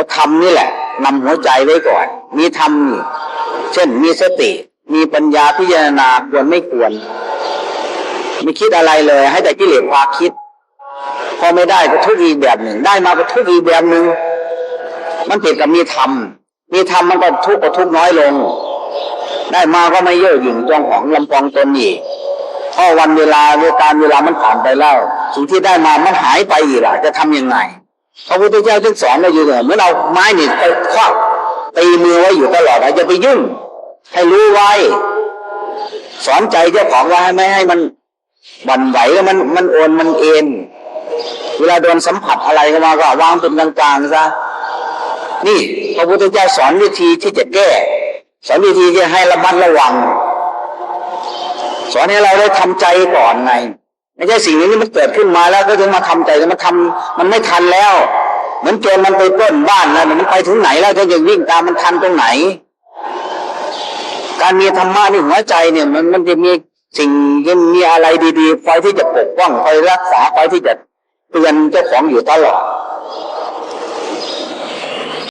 เอาธรรมนี่แหละนำหัวใจไว้ก่อน มีธรรมเช่นมีสติ มีปัญญาพิจารณาควรไม่ควรไม่คิดอะไรเลย ให้แต่กิเลสพาคิด พอไม่ได้ก็ทุกข์อีแบบหนึ่ง ได้มาก็ทุกข์อีแบบหนึ่งมันติดกับมีธรรมมีธรรมมันก็ทุกข์ก็ทุกข์น้อยลง ได้มาก็ไม่เย่อหยิ่งจองของลำปองตนอีกพราะวันเวลาเวลาการเวลามันผ่านไปแล้วสิ่งที่ได้มามันหายไปอีกล่ะ จะทำยังไง พระพุทธเจ้าจึงสอนเราอยู่เนี่ยเหมือนเอาไม้นี่ไปคว้าตีมือไว้อยู่ตลอดอย่าไปยุ่ง ให้รู้ไว้ สอนใจเจ้าของว่าให้ไม่ให้มันหวั่นไหวแล้วมันมันโอนมันเอ็นเวลาโดนสัมผัสอะไรก็มาก็วางเป็นกลางๆซะนี่พระพุทธเจ้าสอนวิธีที่จะแก้สอนวิธีที่ให้ระมัดระวัง สอนให้เราได้ทำใจก่อนไง ไม่ใช่สิ่งนี้มันเกิดขึ้นมาแล้วก็ยังมาทำใจมันทำมันไม่ทันแล้วเหมือนโจรมันไปปล้นบ้านแล้วมันไปถึงไหนแล้วจะยังวิ่งตามมันทันตรงไหน การมีธรรมะในหัวใจเนี่ย มันมันจะมีสิ่งยังมีอะไรดีๆคอยที่จะปกป้องคอยรักษาคอยที่จะเตือนเจ้าของอยู่ตลอด